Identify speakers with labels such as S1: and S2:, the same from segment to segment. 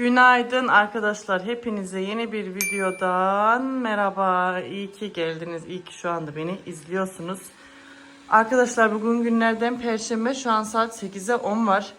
S1: Günaydın arkadaşlar. Hepinize yeni bir videodan merhaba. İyi ki geldiniz. İyi ki şu anda beni izliyorsunuz. Arkadaşlar bugün günlerden perşembe. Şu an saat 8'e 10 var.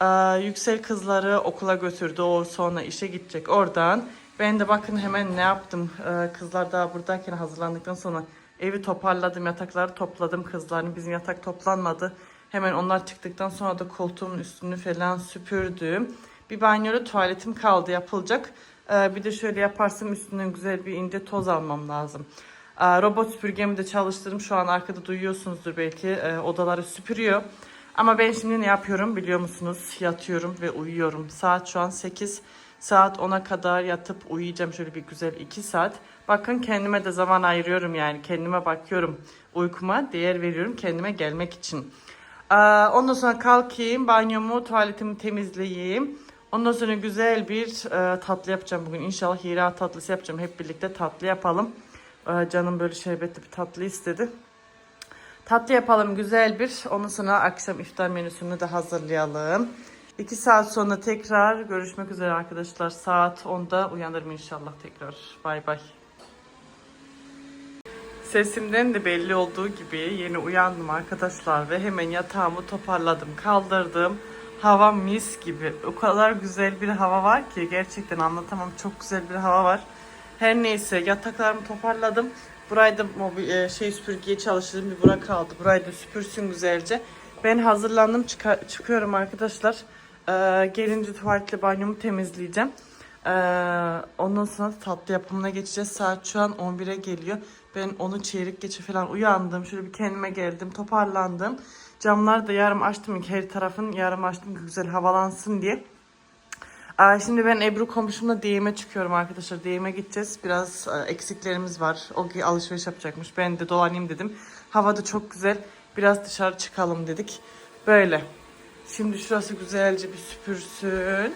S1: Ee, yüksel kızları okula götürdü. O sonra işe gidecek oradan. Ben de bakın hemen ne yaptım. Ee, kızlar daha buradayken hazırlandıktan sonra evi toparladım. Yatakları topladım kızların. Bizim yatak toplanmadı. Hemen onlar çıktıktan sonra da koltuğumun üstünü falan süpürdüm. Bir banyolu tuvaletim kaldı yapılacak. Ee, bir de şöyle yaparsam üstünden güzel bir ince toz almam lazım. Ee, robot süpürgemi de çalıştırdım. Şu an arkada duyuyorsunuzdur belki. Ee, odaları süpürüyor. Ama ben şimdi ne yapıyorum biliyor musunuz? Yatıyorum ve uyuyorum. Saat şu an 8. Saat 10'a kadar yatıp uyuyacağım şöyle bir güzel 2 saat. Bakın kendime de zaman ayırıyorum yani. Kendime bakıyorum. Uykuma değer veriyorum kendime gelmek için. Ondan sonra kalkayım, banyomu, tuvaletimi temizleyeyim. Ondan sonra güzel bir e, tatlı yapacağım bugün. İnşallah hira tatlısı yapacağım. Hep birlikte tatlı yapalım. Ee, canım böyle şerbetli bir tatlı istedi. Tatlı yapalım güzel bir. Ondan sonra akşam iftar menüsünü de hazırlayalım. 2 saat sonra tekrar görüşmek üzere arkadaşlar. Saat 10'da uyanırım inşallah tekrar. Bay bay. Sesimden de belli olduğu gibi yeni uyandım arkadaşlar ve hemen yatağımı toparladım, kaldırdım. Hava mis gibi. O kadar güzel bir hava var ki gerçekten anlatamam. Çok güzel bir hava var. Her neyse yataklarımı toparladım. Burayı da e, şey süpürgeye çalıştırdım. Bir bura kaldı. Burayı da süpürsün güzelce. Ben hazırlandım. Çıka- çıkıyorum arkadaşlar. Ee, gelince tuvaletle banyomu temizleyeceğim. Ee, ondan sonra tatlı yapımına geçeceğiz. Saat şu an 11'e geliyor. Ben onu çeyrek geçe falan uyandım. Şöyle bir kendime geldim. Toparlandım. Camları da yarım açtım. Her tarafın yarım açtım ki güzel havalansın diye. Aa, şimdi ben Ebru komşumla DM'e çıkıyorum arkadaşlar. DM'e gideceğiz. Biraz e, eksiklerimiz var. O ki alışveriş yapacakmış. Ben de dolanayım dedim. Hava da çok güzel. Biraz dışarı çıkalım dedik. Böyle. Şimdi şurası güzelce bir süpürsün.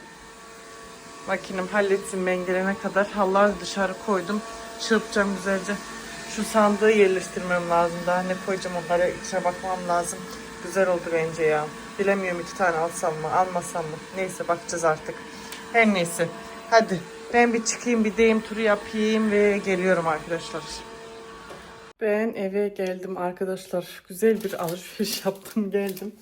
S1: Makinem halletsin ben gelene kadar. Halları dışarı koydum. Çırpacağım güzelce. Şu sandığı yerleştirmem lazım. Daha ne koyacağım onlara içine bakmam lazım. Güzel oldu bence ya. Bilemiyorum iki tane alsam mı almasam mı. Neyse bakacağız artık. Her neyse. Hadi ben bir çıkayım bir deyim turu yapayım ve geliyorum arkadaşlar. Ben eve geldim arkadaşlar. Güzel bir alışveriş yaptım geldim.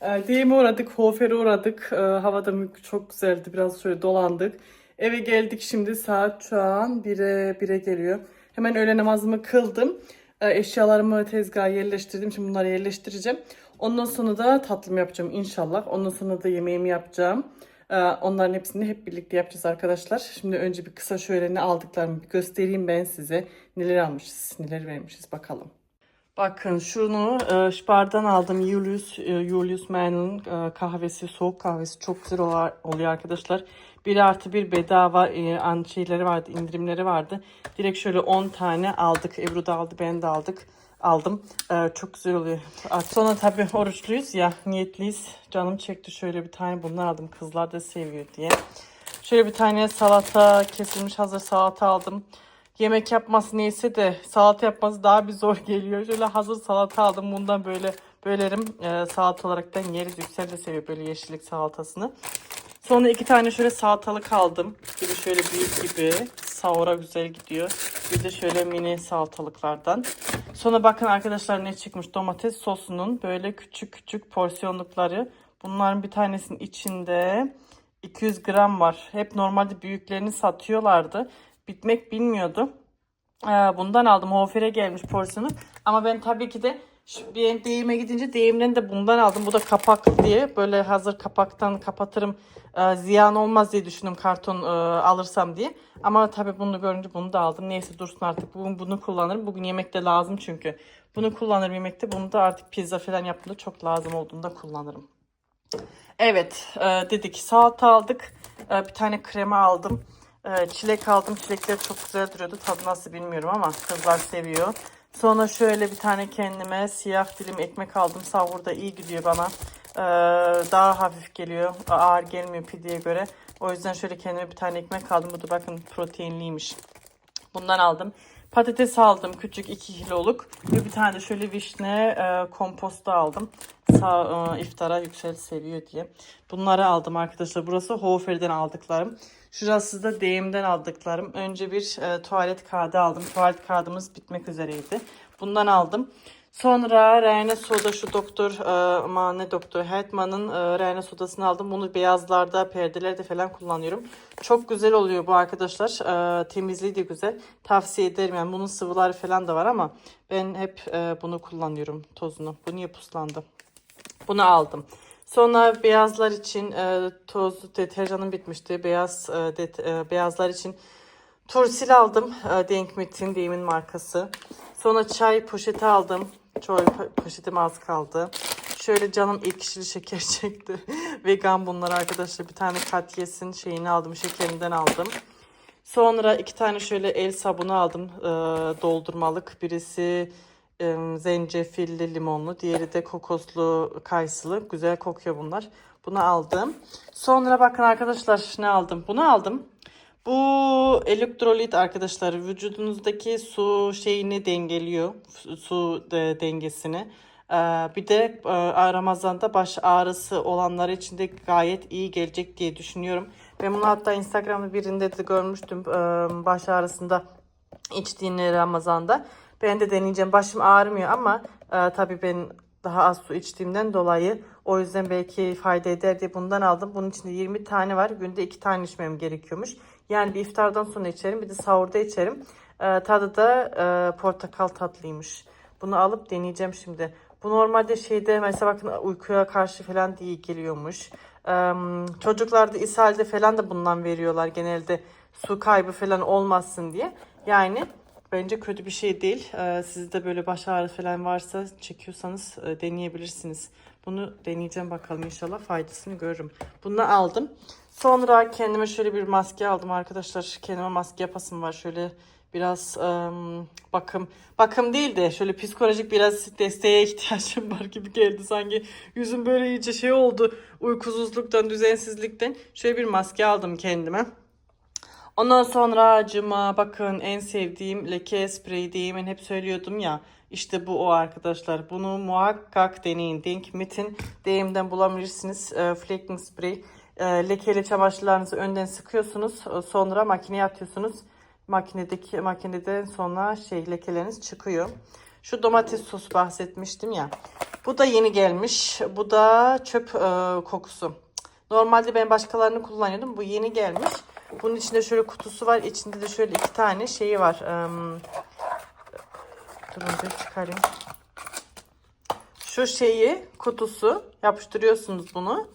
S1: E, Deyime uğradık, Hofer'e uğradık. E, havada mülk çok güzeldi. Biraz şöyle dolandık. Eve geldik şimdi saat şu an 1'e 1'e geliyor. Hemen öğle namazımı kıldım. E, eşyalarımı tezgaha yerleştirdim. Şimdi bunları yerleştireceğim. Ondan sonra da tatlımı yapacağım inşallah. Ondan sonra da yemeğimi yapacağım. E, onların hepsini hep birlikte yapacağız arkadaşlar. Şimdi önce bir kısa şöyle ne aldıklarımı bir göstereyim ben size. Neler almışız, neler vermişiz bakalım. Bakın şunu e, Spar'dan aldım. Julius, e, Julius Mann'ın e, kahvesi, soğuk kahvesi çok güzel oluyor arkadaşlar. 1 artı bir bedava e, an şeyleri vardı, indirimleri vardı. Direkt şöyle 10 tane aldık. Ebru da aldı, ben de aldık. Aldım. E, çok güzel oluyor. Sonra tabii oruçluyuz ya, niyetliyiz. Canım çekti şöyle bir tane bundan aldım. Kızlar da seviyor diye. Şöyle bir tane salata, kesilmiş hazır salata aldım. Yemek yapması neyse de salata yapması daha bir zor geliyor. Şöyle hazır salata aldım. Bundan böyle bölerim. Ee, salata olaraktan yeriz. Yüksel de seviyor böyle yeşillik salatasını. Sonra iki tane şöyle salatalık aldım. Biri şöyle büyük gibi. Sahura güzel gidiyor. Bir de şöyle mini salatalıklardan. Sonra bakın arkadaşlar ne çıkmış. Domates sosunun böyle küçük küçük porsiyonlukları. Bunların bir tanesinin içinde 200 gram var. Hep normalde büyüklerini satıyorlardı. Bitmek bilmiyordu. Ee, bundan aldım. Hofer'e gelmiş porsiyonu. Ama ben tabii ki de şu bir deyime gidince deyimden de bundan aldım. Bu da kapaklı diye. Böyle hazır kapaktan kapatırım. Ee, ziyan olmaz diye düşündüm karton e, alırsam diye. Ama tabii bunu görünce bunu da aldım. Neyse dursun artık. Bugün bunu kullanırım. Bugün yemekte lazım çünkü. Bunu kullanırım yemekte. Bunu da artık pizza falan yaptığımda çok lazım olduğunda kullanırım. Evet e, dedik salata aldık. E, bir tane krema aldım. E, çilek aldım. Çilekler çok güzel duruyordu. Tadı nasıl bilmiyorum ama kızlar seviyor. Sonra şöyle bir tane kendime siyah dilim ekmek aldım. Sahurda iyi gidiyor bana. E, daha hafif geliyor. Ağır gelmiyor pideye göre. O yüzden şöyle kendime bir tane ekmek aldım. Bu da bakın proteinliymiş. Bundan aldım. Patates aldım küçük 2 kiloluk. Ve bir tane de şöyle vişne e, kompostu aldım. sağ, e, iftara yüksel seviyor diye. Bunları aldım arkadaşlar. Burası Hofer'den aldıklarım. Şurası da DM'den aldıklarım. Önce bir e, tuvalet kağıdı aldım. Tuvalet kağıdımız bitmek üzereydi. Bundan aldım. Sonra Rene soda şu doktor e, ama ne doktor Hetman'ın e, sodasını aldım. Bunu beyazlarda, perdelerde falan kullanıyorum. Çok güzel oluyor bu arkadaşlar. E, temizliği de güzel. Tavsiye ederim. Yani bunun sıvıları falan da var ama ben hep e, bunu kullanıyorum tozunu. Bu niye puslandı? Bunu aldım. Sonra beyazlar için e, toz deterjanım bitmişti. Beyaz e, det, beyazlar için Tursil aldım. E, Denkmit'in Demin markası. Sonra çay poşeti aldım. Po- poşetim az kaldı. Şöyle canım ilk kişili şeker çekti. Vegan bunlar arkadaşlar. Bir tane Katyes'in şeyini aldım. Şekerinden aldım. Sonra iki tane şöyle el sabunu aldım. e, doldurmalık. Birisi e, zencefilli limonlu. Diğeri de kokoslu kayısılı. Güzel kokuyor bunlar. Bunu aldım. Sonra bakın arkadaşlar ne aldım? Bunu aldım. Bu elektrolit arkadaşlar vücudunuzdaki su şeyini dengeliyor. Su de- dengesini. Ee, bir de e, Ramazan'da baş ağrısı olanlar için de gayet iyi gelecek diye düşünüyorum. Ben bunu hatta Instagram'da birinde de görmüştüm. Ee, baş ağrısında içtiğini Ramazan'da. Ben de deneyeceğim. Başım ağrımıyor ama e, tabii ben daha az su içtiğimden dolayı o yüzden belki fayda eder diye bundan aldım. Bunun içinde 20 tane var. Günde 2 tane içmem gerekiyormuş. Yani bir iftardan sonra içerim bir de sahurda içerim. E, tadı da e, portakal tatlıymış. Bunu alıp deneyeceğim şimdi. Bu normalde şeyde mesela bakın uykuya karşı falan iyi geliyormuş. E, çocuklarda ishalde falan da bundan veriyorlar genelde su kaybı falan olmasın diye. Yani bence kötü bir şey değil. Ee, sizde böyle baş ağrı falan varsa çekiyorsanız e, deneyebilirsiniz. Bunu deneyeceğim bakalım inşallah faydasını görürüm. Bunu aldım. Sonra kendime şöyle bir maske aldım arkadaşlar. Kendime maske yapasım var. Şöyle biraz ım, bakım bakım değil de şöyle psikolojik biraz desteğe ihtiyacım var gibi geldi sanki. Yüzüm böyle iyice şey oldu. Uykusuzluktan, düzensizlikten. Şöyle bir maske aldım kendime. Ondan sonra cıma bakın en sevdiğim leke spreyi deyimin hep söylüyordum ya. İşte bu o arkadaşlar. Bunu muhakkak deneyin. Denk Mit'in deyimden bulabilirsiniz. E, flaking spray. E, lekeli çamaşırlarınızı önden sıkıyorsunuz. E, Sonra makineye atıyorsunuz. Makinedeki makineden sonra şey lekeleriniz çıkıyor. Şu domates sosu bahsetmiştim ya. Bu da yeni gelmiş. Bu da çöp e, kokusu. Normalde ben başkalarını kullanıyordum. Bu yeni gelmiş. Bunun içinde şöyle kutusu var. İçinde de şöyle iki tane şeyi var. Em, durun bir çıkarayım. Şu şeyi kutusu yapıştırıyorsunuz bunu.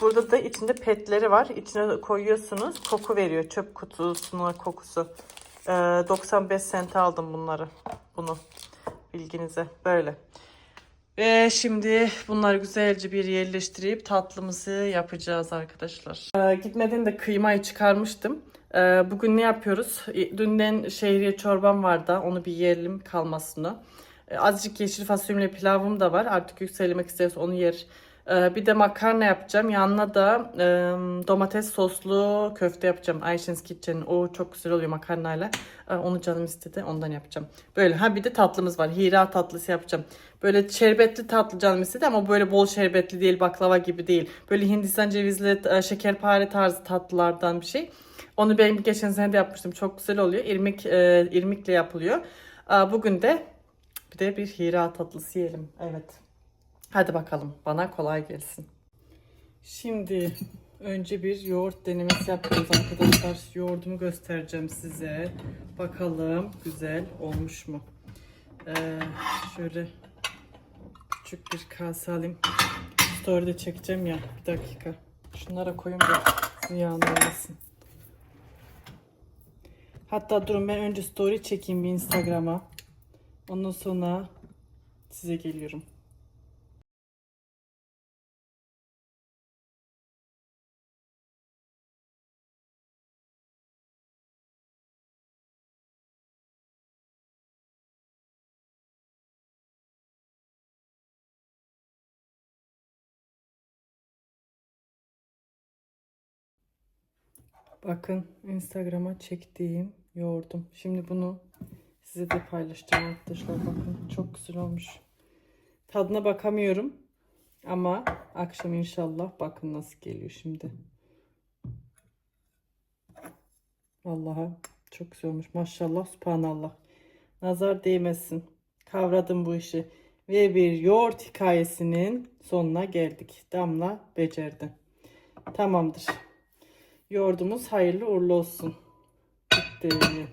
S1: Burada da içinde petleri var. İçine koyuyorsunuz. Koku veriyor. Çöp kutusuna kokusu. Ee, 95 sente aldım bunları. Bunu bilginize. Böyle. Ve şimdi bunları güzelce bir yerleştirip tatlımızı yapacağız arkadaşlar. Ee, gitmeden de kıymayı çıkarmıştım. Ee, bugün ne yapıyoruz? Dünden şehriye çorbam vardı. Onu bir yiyelim kalmasını. Ee, azıcık yeşil fasulyeli pilavım da var. Artık yükselmek isterse onu yer. Ee, bir de makarna yapacağım. Yanına da e, domates soslu köfte yapacağım. Ayşen's Kitchen'in. O çok güzel oluyor makarnayla. Ee, onu canım istedi. Ondan yapacağım. Böyle. Ha bir de tatlımız var. Hira tatlısı yapacağım. Böyle şerbetli tatlı canım istedi ama böyle bol şerbetli değil. Baklava gibi değil. Böyle Hindistan cevizli e, şekerpare tarzı tatlılardan bir şey. Onu ben geçen sene de yapmıştım. Çok güzel oluyor. İrmik, e, irmikle yapılıyor. Bugün de bir de bir hira tatlısı yiyelim. Evet. Hadi bakalım. Bana kolay gelsin. Şimdi önce bir yoğurt denemesi yapıyoruz arkadaşlar. Yoğurdumu göstereceğim size. Bakalım güzel olmuş mu? Ee, şöyle küçük bir kase alayım. Story'de çekeceğim ya. Bir dakika. Şunlara koyayım da ziyan olmasın. Hatta durun ben önce story çekeyim bir Instagram'a. Ondan sonra size geliyorum. Bakın Instagram'a çektiğim yoğurdum. Şimdi bunu size de paylaşacağım arkadaşlar. Bakın çok güzel olmuş. Tadına bakamıyorum. Ama akşam inşallah bakın nasıl geliyor şimdi. Vallahi çok güzel olmuş. Maşallah, subhanallah. Nazar değmesin. Kavradım bu işi. Ve bir yoğurt hikayesinin sonuna geldik. Damla becerdi. Tamamdır. Yoğurdumuz hayırlı uğurlu olsun. Bitti.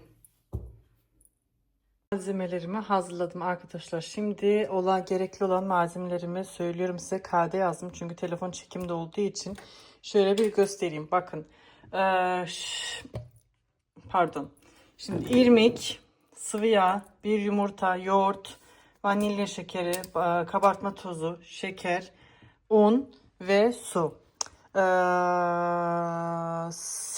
S1: Malzemelerimi hazırladım arkadaşlar. Şimdi olan gerekli olan malzemelerimi söylüyorum size. Kağıda yazdım çünkü telefon çekimde olduğu için. Şöyle bir göstereyim. Bakın. Ee, pardon. Şimdi irmik, sıvı yağ, bir yumurta, yoğurt, vanilya şekeri, kabartma tozu, şeker, un ve su. Ee,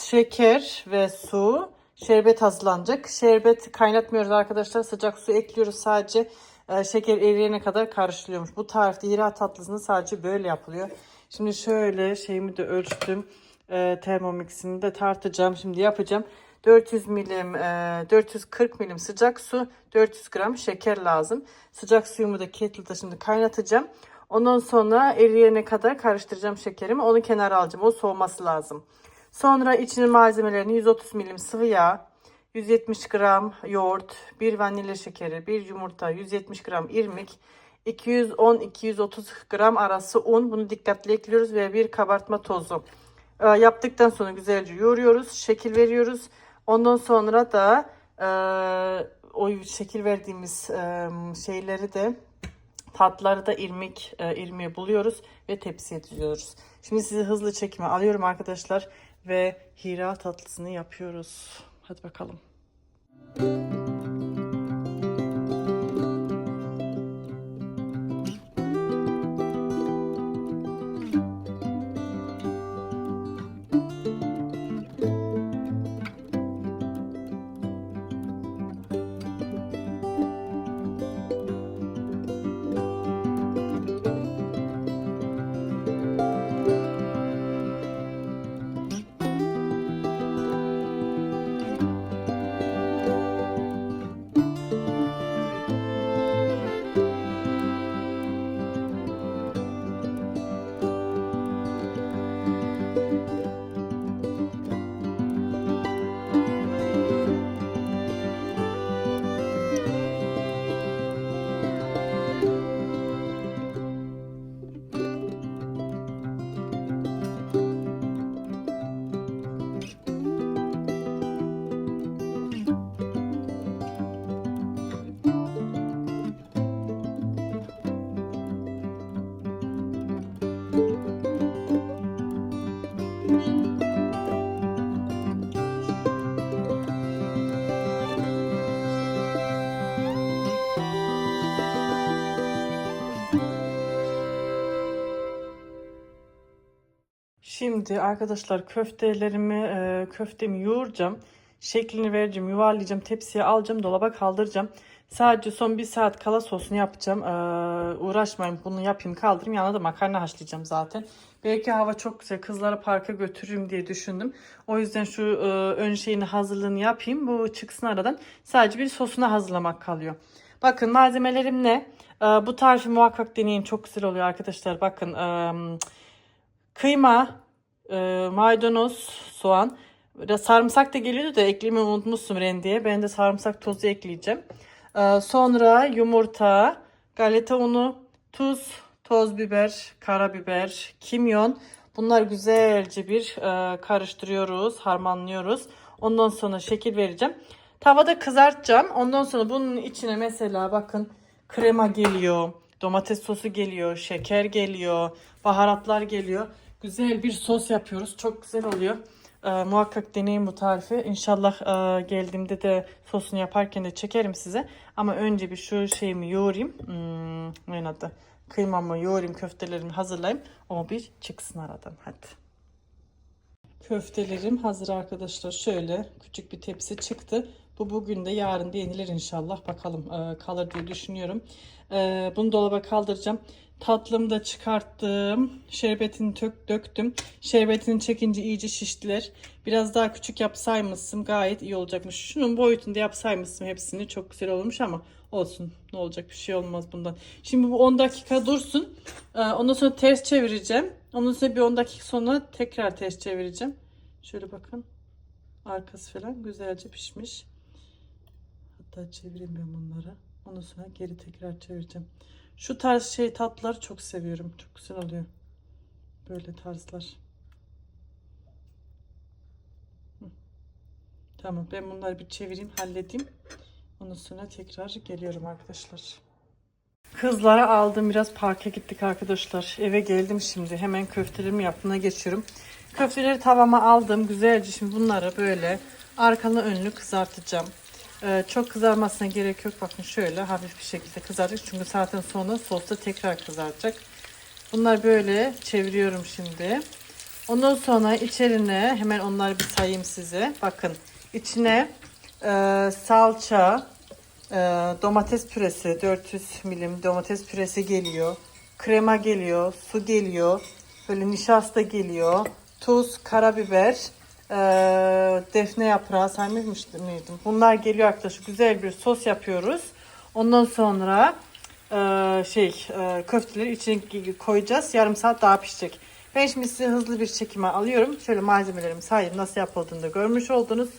S1: şeker ve su, şerbet hazırlanacak. Şerbet kaynatmıyoruz arkadaşlar. Sıcak su ekliyoruz sadece. e, şeker eriyene kadar karıştırılıyormuş. Bu tarifte hira tatlısını sadece böyle yapılıyor. Şimdi şöyle şeyimi de ölçtüm. E, Thermomix'ini de tartacağım. Şimdi yapacağım. 400 milim, e, 440 milim sıcak su, 400 gram şeker lazım. Sıcak suyumu da kettle'da şimdi kaynatacağım. Ondan sonra eriyene kadar karıştıracağım şekerimi. Onu kenara alacağım. O soğuması lazım. Sonra içinin malzemelerini 130 milim sıvı yağ, 170 gram yoğurt, 1 vanilya şekeri, 1 yumurta, 170 gram irmik, 210-230 gram arası un. Bunu dikkatli ekliyoruz ve bir kabartma tozu. Ee, yaptıktan sonra güzelce yoğuruyoruz. Şekil veriyoruz. Ondan sonra da e, o şekil verdiğimiz e, şeyleri de tatları da irmik e, irmiği buluyoruz ve tepsiye diziyoruz. Şimdi sizi hızlı çekime alıyorum arkadaşlar ve hira tatlısını yapıyoruz. Hadi bakalım. Şimdi arkadaşlar köftelerimi, e, köftemi yoğuracağım. Şeklini vereceğim, yuvarlayacağım, tepsiye alacağım, dolaba kaldıracağım. Sadece son bir saat kala sosunu yapacağım. Ee, uğraşmayın bunu yapayım kaldırayım. Yanına da makarna haşlayacağım zaten. Belki hava çok güzel kızları parka götürürüm diye düşündüm. O yüzden şu e, ön şeyini hazırlığını yapayım. Bu çıksın aradan. Sadece bir sosunu hazırlamak kalıyor. Bakın malzemelerim ne? Ee, bu tarifi muhakkak deneyin. Çok güzel oluyor arkadaşlar. Bakın e, kıyma, e, maydanoz, soğan. Biraz sarımsak da geliyordu da eklemeyi unutmuşsun rendeye. Ben de sarımsak tozu ekleyeceğim. Ee, sonra yumurta, galeta unu, tuz, toz biber, karabiber, kimyon. Bunlar güzelce bir e, karıştırıyoruz, harmanlıyoruz. Ondan sonra şekil vereceğim. Tavada kızartacağım. Ondan sonra bunun içine mesela bakın krema geliyor, domates sosu geliyor, şeker geliyor, baharatlar geliyor. Güzel bir sos yapıyoruz. Çok güzel oluyor. Ee, muhakkak deneyin bu tarifi. İnşallah e, geldiğimde de sosunu yaparken de çekerim size. Ama önce bir şu şeyimi yoğurayım. Hmm, ne adı? Kıymamı yoğurayım, köftelerimi hazırlayayım. O bir çıksın aradan. Hadi. Köftelerim hazır arkadaşlar. Şöyle küçük bir tepsi çıktı. Bu bugün de yarın da yenilir inşallah. Bakalım e, kalır diye düşünüyorum. E, bunu dolaba kaldıracağım. Tatlımı da çıkarttım. Şerbetini tök, döktüm. Şerbetini çekince iyice şiştiler. Biraz daha küçük yapsaymışsın gayet iyi olacakmış. Şunun boyutunda yapsaymışsın hepsini çok güzel olmuş ama olsun. Ne olacak bir şey olmaz bundan. Şimdi bu 10 dakika dursun. Ee, ondan sonra ters çevireceğim. Ondan sonra bir 10 dakika sonra tekrar ters çevireceğim. Şöyle bakın. Arkası falan güzelce pişmiş. Hatta çevireyim ben bunları. Ondan sonra geri tekrar çevireceğim. Şu tarz şey tatlıları çok seviyorum. Çok güzel oluyor. Böyle tarzlar. Tamam ben bunları bir çevireyim halledeyim. Ondan sonra tekrar geliyorum arkadaşlar. Kızlara aldım biraz parka gittik arkadaşlar. Eve geldim şimdi hemen köftelerimi yapmaya geçiyorum. Köfteleri tavama aldım güzelce şimdi bunları böyle arkalı önlü kızartacağım. Ee, çok kızarmasına gerek yok. Bakın şöyle hafif bir şekilde kızaracak. Çünkü zaten sonra sosta tekrar kızaracak. Bunlar böyle çeviriyorum şimdi. Ondan sonra içerine hemen onları bir sayayım size. Bakın içine e, salça, e, domates püresi 400 milim domates püresi geliyor. Krema geliyor, su geliyor. Böyle nişasta geliyor. Tuz, karabiber, e, defne yaprağı saymıştım mıydım? Bunlar geliyor arkadaşlar. Güzel bir sos yapıyoruz. Ondan sonra e, şey e, köfteleri içine koyacağız. Yarım saat daha pişecek. Ben şimdi size hızlı bir çekime alıyorum. Şöyle malzemelerimi sayayım. Nasıl yapıldığını da görmüş oldunuz.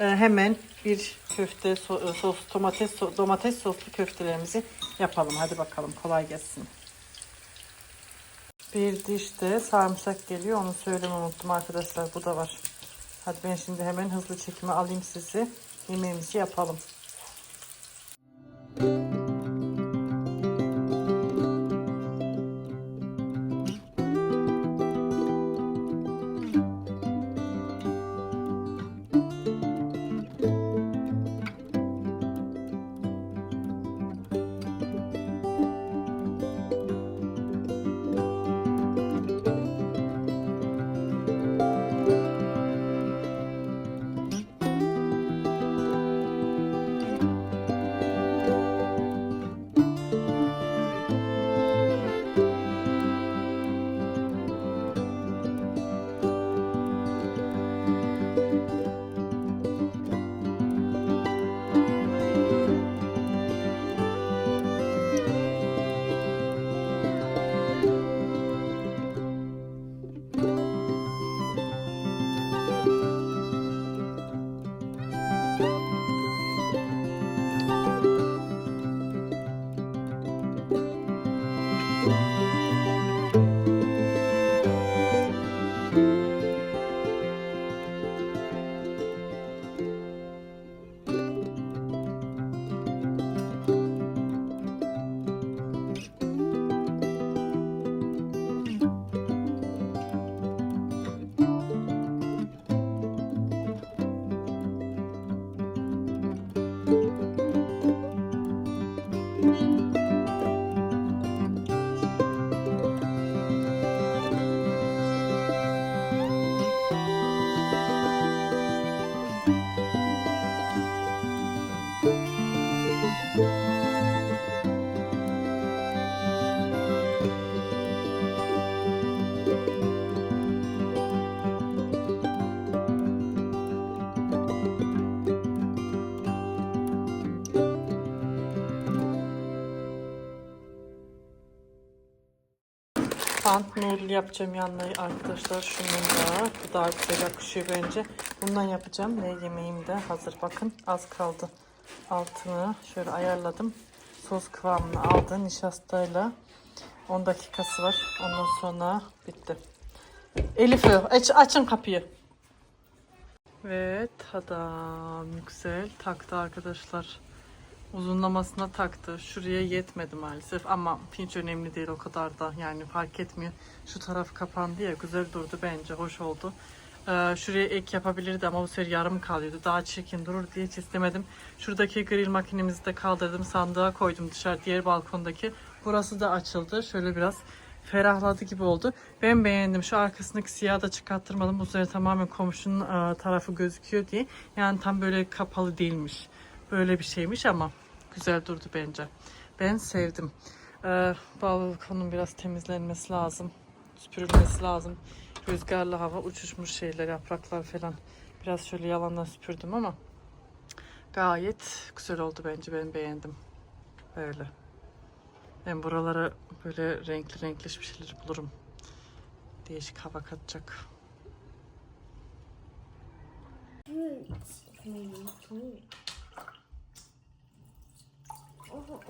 S1: E, hemen bir köfte so- e, sos domates so- domates soslu köftelerimizi yapalım. Hadi bakalım kolay gelsin. Bir dişte sarımsak geliyor. Onu söylemeyi unuttum arkadaşlar. Bu da var. Hadi ben şimdi hemen hızlı çekime alayım sizi. Yemeğimizi yapalım. Pant noodle yapacağım yanına arkadaşlar. Şunun da bu daha güzel yakışıyor bence. Bundan yapacağım ve yemeğim de hazır. Bakın az kaldı. Altını şöyle ayarladım. Sos kıvamını aldı nişastayla. 10 dakikası var. Ondan sonra bitti. Elif aç, açın kapıyı. Ve tadam güzel taktı arkadaşlar. Uzunlamasına taktı. Şuraya yetmedi maalesef ama hiç önemli değil o kadar da yani fark etmiyor. Şu taraf kapandı ya güzel durdu bence hoş oldu. Ee, şuraya ek yapabilirdi ama bu sefer yarım kalıyordu. Daha çirkin durur diye hiç istemedim. Şuradaki grill makinemizi de kaldırdım sandığa koydum dışarı diğer balkondaki. Burası da açıldı. Şöyle biraz ferahladı gibi oldu. Ben beğendim. Şu arkasındaki siyahı da çıkarttırmadım. Bu sefer tamamen komşunun e, tarafı gözüküyor diye. Yani tam böyle kapalı değilmiş. Böyle bir şeymiş ama güzel durdu bence. Ben sevdim. Ee, balkonun biraz temizlenmesi lazım. Süpürülmesi lazım. Rüzgarlı hava uçuşmuş şeyler, yapraklar falan. Biraz şöyle yalandan süpürdüm ama gayet güzel oldu bence. Ben beğendim. Öyle. Ben buralara böyle renkli renkli bir şeyler bulurum. Değişik hava katacak.
S2: Oh,